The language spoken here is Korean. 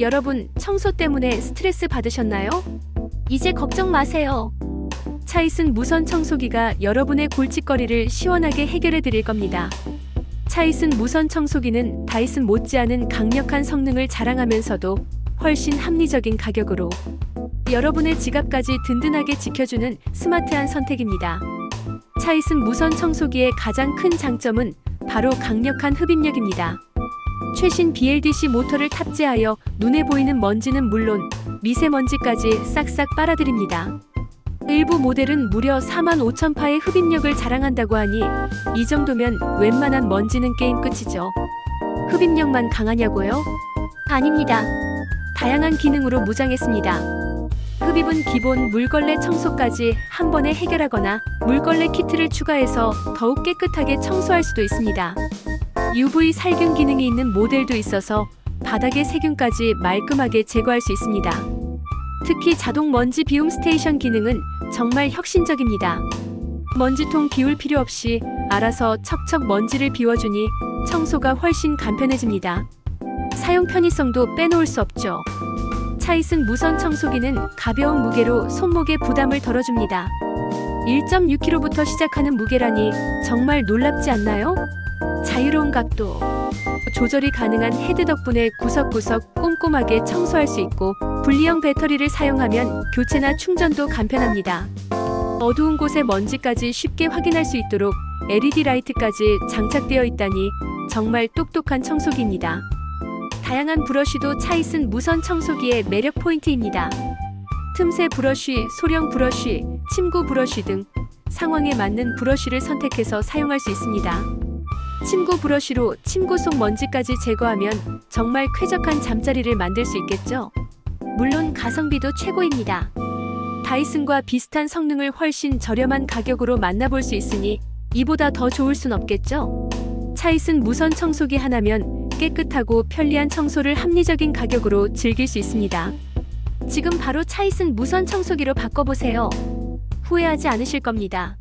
여러분, 청소 때문에 스트레스 받으셨나요? 이제 걱정 마세요. 차이슨 무선 청소기가 여러분의 골칫거리를 시원하게 해결해 드릴 겁니다. 차이슨 무선 청소기는 다이슨 못지않은 강력한 성능을 자랑하면서도 훨씬 합리적인 가격으로 여러분의 지갑까지 든든하게 지켜주는 스마트한 선택입니다. 차이슨 무선 청소기의 가장 큰 장점은 바로 강력한 흡입력입니다. 최신 BLDC 모터를 탑재하여 눈에 보이는 먼지는 물론 미세먼지까지 싹싹 빨아들입니다. 일부 모델은 무려 45,000파의 흡입력을 자랑한다고 하니 이 정도면 웬만한 먼지는 게임 끝이죠. 흡입력만 강하냐고요? 아닙니다. 다양한 기능으로 무장했습니다. 흡입은 기본 물걸레 청소까지 한 번에 해결하거나 물걸레 키트를 추가해서 더욱 깨끗하게 청소할 수도 있습니다. UV 살균 기능이 있는 모델도 있어서 바닥의 세균까지 말끔하게 제거할 수 있습니다. 특히 자동 먼지 비움 스테이션 기능은 정말 혁신적입니다. 먼지통 비울 필요 없이 알아서 척척 먼지를 비워주니 청소가 훨씬 간편해집니다. 사용 편의성도 빼놓을 수 없죠. 차이슨 무선 청소기는 가벼운 무게로 손목에 부담을 덜어줍니다. 1.6kg부터 시작하는 무게라니 정말 놀랍지 않나요? 자유로운 각도, 조절이 가능한 헤드 덕분에 구석구석 꼼꼼하게 청소할 수 있고 분리형 배터리를 사용하면 교체나 충전도 간편합니다. 어두운 곳의 먼지까지 쉽게 확인할 수 있도록 LED 라이트까지 장착되어 있다니 정말 똑똑한 청소기입니다. 다양한 브러쉬도 차이슨 무선 청소기의 매력 포인트입니다. 틈새 브러쉬, 소형 브러쉬, 침구 브러쉬 등 상황에 맞는 브러쉬를 선택해서 사용할 수 있습니다. 침구 브러쉬로 침구 속 먼지까지 제거하면 정말 쾌적한 잠자리를 만들 수 있겠죠? 물론 가성비도 최고입니다. 다이슨과 비슷한 성능을 훨씬 저렴한 가격으로 만나볼 수 있으니 이보다 더 좋을 순 없겠죠? 차이슨 무선 청소기 하나면 깨끗하고 편리한 청소를 합리적인 가격으로 즐길 수 있습니다. 지금 바로 차이슨 무선 청소기로 바꿔보세요. 후회하지 않으실 겁니다.